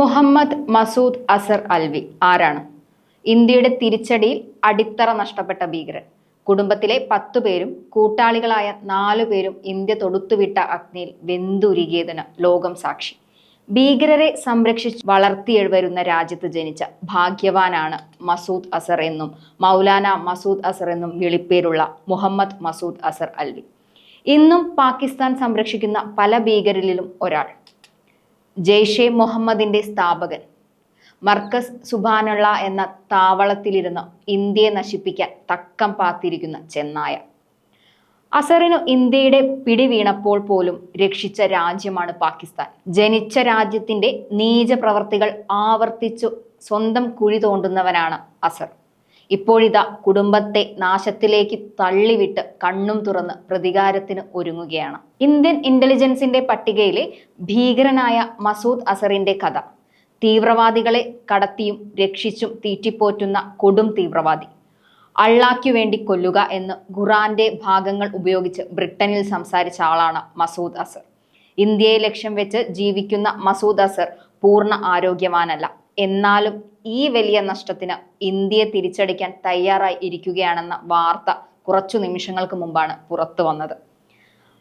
മുഹമ്മദ് മസൂദ് അസർ അൽവി ആരാണ്? ഇന്ത്യയുടെ തിരിച്ചടിയിൽ അടിത്തറ നഷ്ടപ്പെട്ട ഭീകരൻ. കുടുംബത്തിലെ പത്തു പേരും കൂട്ടാളികളായ നാലു പേരും ഇന്ത്യ തൊടുത്തുവിട്ട അഗ്നിയിൽ വെന്തുരുകിയതിന് ലോകം സാക്ഷി. ഭീകരരെ സംരക്ഷിച്ച് വളർത്തിയെഴുവരുന്ന രാജ്യത്ത് ജനിച്ച ഭാഗ്യവാനാണ് മസൂദ് അസർ എന്നും മൗലാന മസൂദ് അസർ എന്നും വിളിപ്പേരുള്ള മുഹമ്മദ് മസൂദ് അസർ അൽവി. ഇന്നും പാകിസ്ഥാൻ സംരക്ഷിക്കുന്ന പല ഭീകരരിലും ഒരാൾ. ജെയ്ഷെ മുഹമ്മദിന്റെ സ്ഥാപകൻ. മർക്കസ് സുബാനുള്ള എന്ന താവളത്തിലിരുന്ന് ഇന്ത്യയെ നശിപ്പിക്കാൻ തക്കം പാത്തിരിക്കുന്ന ചെന്നായ. അസറിനു ഇന്ത്യയുടെ പിടി വീണപ്പോൾ പോലും രക്ഷിച്ച രാജ്യമാണ് പാകിസ്ഥാൻ. ജനിച്ച രാജ്യത്തിന്റെ നീച പ്രവർത്തികൾ ആവർത്തിച്ചു സ്വന്തം കുഴി തോണ്ടുന്നവനാണ് അസർ. ഇപ്പോഴിതാ കുടുംബത്തെ നാശത്തിലേക്ക് തള്ളിവിട്ട് കണ്ണും തുറന്ന് പ്രതികാരത്തിന് ഒരുങ്ങുകയാണ്. ഇന്ത്യൻ ഇന്റലിജൻസിന്റെ പട്ടികയിലെ ഭീകരനായ മസൂദ് അസറിന്റെ കഥ. തീവ്രവാദികളെ കടത്തിയും രക്ഷിച്ചും തീറ്റിപ്പോറ്റുന്ന കൊടും തീവ്രവാദി. അള്ളാക്കു വേണ്ടി കൊല്ലുക എന്ന് ഖുറാന്റെ ഭാഗങ്ങൾ ഉപയോഗിച്ച് ബ്രിട്ടനിൽ സംസാരിച്ച ആളാണ് മസൂദ് അസർ. ഇന്ത്യയെ ലക്ഷ്യം വെച്ച് ജീവിക്കുന്ന മസൂദ് അസർ പൂർണ ആരോഗ്യവാനല്ല. എന്നാലും ഈ വലിയ നഷ്ടത്തിന് ഇന്ത്യയെ തിരിച്ചടിക്കാൻ തയ്യാറായി ഇരിക്കുകയാണെന്ന വാർത്ത കുറച്ചു നിമിഷങ്ങൾക്ക് മുമ്പാണ് പുറത്തു വന്നത്.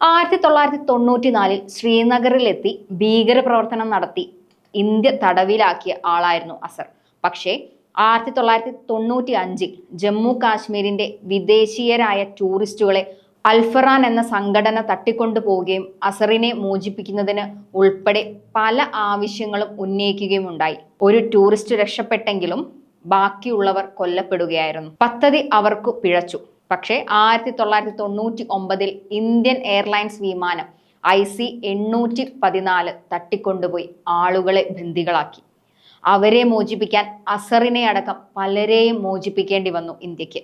ആയിരത്തി തൊള്ളായിരത്തി തൊണ്ണൂറ്റിനാലിൽ ശ്രീനഗറിലെത്തി ഭീകരപ്രവർത്തനം നടത്തി ഇന്ത്യ തടവിലാക്കിയ ആളായിരുന്നു അസർ. പക്ഷേ ആയിരത്തി തൊള്ളായിരത്തി തൊണ്ണൂറ്റി അഞ്ചിൽ ജമ്മു കാശ്മീരിന്റെ വിദേശീയരായ ടൂറിസ്റ്റുകളെ അൽഫറാൻ എന്ന സംഘടന തട്ടിക്കൊണ്ടുപോവുകയും അസറിനെ മോചിപ്പിക്കുന്നതിന് ഉൾപ്പെടെ പല ആവശ്യങ്ങളും ഉന്നയിക്കുകയും ഉണ്ടായി ഒരു ടൂറിസ്റ്റ് രക്ഷപ്പെട്ടെങ്കിലും ബാക്കിയുള്ളവർ കൊല്ലപ്പെടുകയായിരുന്നു. പദ്ധതി അവർക്ക് പിഴച്ചു. പക്ഷേ ആയിരത്തി തൊള്ളായിരത്തി തൊണ്ണൂറ്റി ഒമ്പതിൽ ഇന്ത്യൻ എയർലൈൻസ് വിമാനം ഐ സി എണ്ണൂറ്റി പതിനാല് തട്ടിക്കൊണ്ടുപോയി ആളുകളെ ബന്ദികളാക്കി. അവരെ മോചിപ്പിക്കാൻ അസറിനെ അടക്കം പലരെയും മോചിപ്പിക്കേണ്ടി വന്നു ഇന്ത്യയ്ക്ക്.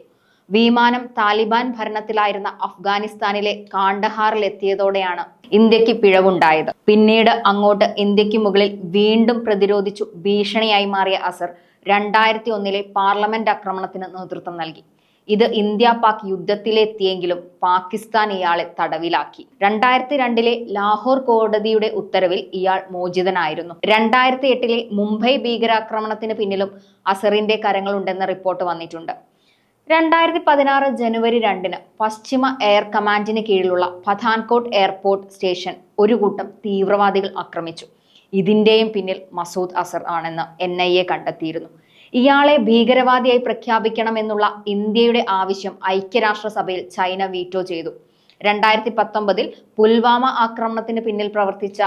വിമാനം താലിബാൻ ഭരണത്തിലായിരുന്ന അഫ്ഗാനിസ്ഥാനിലെ കാണ്ഡഹാറിലെത്തിയതോടെയാണ് ഇന്ത്യയ്ക്ക് പിഴവുണ്ടായത്. പിന്നീട് അങ്ങോട്ട് ഇന്ത്യയ്ക്ക് മുകളിൽ വീണ്ടും പ്രതിരോധിച്ചു ഭീഷണിയായി മാറിയ അസർ രണ്ടായിരത്തി ഒന്നിലെ പാർലമെന്റ് ആക്രമണത്തിന് നേതൃത്വം നൽകി. ഇത് ഇന്ത്യ പാക് യുദ്ധത്തിലെത്തിയെങ്കിലും പാകിസ്ഥാൻ ഇയാളെ തടവിലാക്കി. രണ്ടായിരത്തി രണ്ടിലെ ലാഹോർ കോടതിയുടെ ഉത്തരവിൽ ഇയാൾ മോചിതനായിരുന്നു. രണ്ടായിരത്തി എട്ടിലെ മുംബൈ ഭീകരാക്രമണത്തിന് പിന്നിലും അസറിന്റെ കരങ്ങളുണ്ടെന്ന റിപ്പോർട്ട് വന്നിട്ടുണ്ട്. രണ്ടായിരത്തി പതിനാറ് ജനുവരി രണ്ടിന് പശ്ചിമ എയർ കമാൻഡിന് കീഴിലുള്ള പഥാൻകോട്ട് എയർപോർട്ട് സ്റ്റേഷൻ ഒരു കൂട്ടം തീവ്രവാദികൾ ആക്രമിച്ചു. ഇതിന്റെയും പിന്നിൽ മസൂദ് അസർ ആണെന്ന് എൻ ഐ എ കണ്ടെത്തിയിരുന്നു. ഇയാളെ ഭീകരവാദിയായി പ്രഖ്യാപിക്കണമെന്നുള്ള ഇന്ത്യയുടെ ആവശ്യം ഐക്യരാഷ്ട്രസഭയിൽ ചൈന വീറ്റോ ചെയ്തു. രണ്ടായിരത്തി പത്തൊമ്പതിൽ പുൽവാമ ആക്രമണത്തിന് പിന്നിൽ പ്രവർത്തിച്ച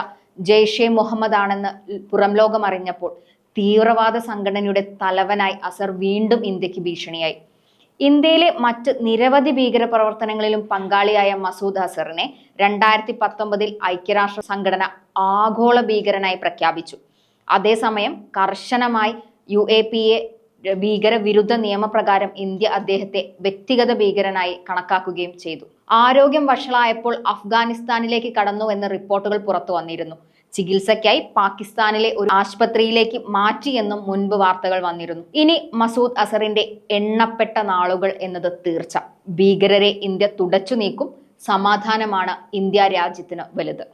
ജെയ്ഷെ മുഹമ്മദ് ആണെന്ന് പുറം ലോകം അറിഞ്ഞപ്പോൾ തീവ്രവാദ സംഘടനയുടെ തലവനായി അസർ വീണ്ടും ഇന്ത്യയ്ക്ക് ഭീഷണിയായി. ഇന്ത്യയിലെ മറ്റ് നിരവധി ഭീകര പ്രവർത്തനങ്ങളിലും പങ്കാളിയായ മസൂദ് അസറിനെ രണ്ടായിരത്തി പത്തൊമ്പതിൽ ഐക്യരാഷ്ട്ര സംഘടന ആഗോള ഭീകരനായി പ്രഖ്യാപിച്ചു. അതേസമയം കർശനമായി യു എ പി എ ഭീകരവിരുദ്ധ നിയമപ്രകാരം ഇന്ത്യ അദ്ദേഹത്തെ വ്യക്തിഗത ഭീകരനായി കണക്കാക്കുകയും ചെയ്തു. ആരോഗ്യം വഷളായപ്പോൾ അഫ്ഗാനിസ്ഥാനിലേക്ക് കടന്നു എന്ന റിപ്പോർട്ടുകൾ പുറത്തു വന്നിരുന്നു. ചികിത്സയ്ക്കായി പാകിസ്ഥാനിലെ ഒരു ആശുപത്രിയിലേക്ക് മാറ്റിയെന്നും മുൻപ് വാർത്തകൾ വന്നിരുന്നു. ഇനി മസൂദ് അസറിന്റെ എണ്ണപ്പെട്ട നാളുകൾ എന്നത് തീർച്ച. ഭീകരരെ ഇന്ത്യ തുടച്ചു നീക്കും. സമാധാനമാണ് ഇന്ത്യ രാജ്യത്തിന് വലുത്.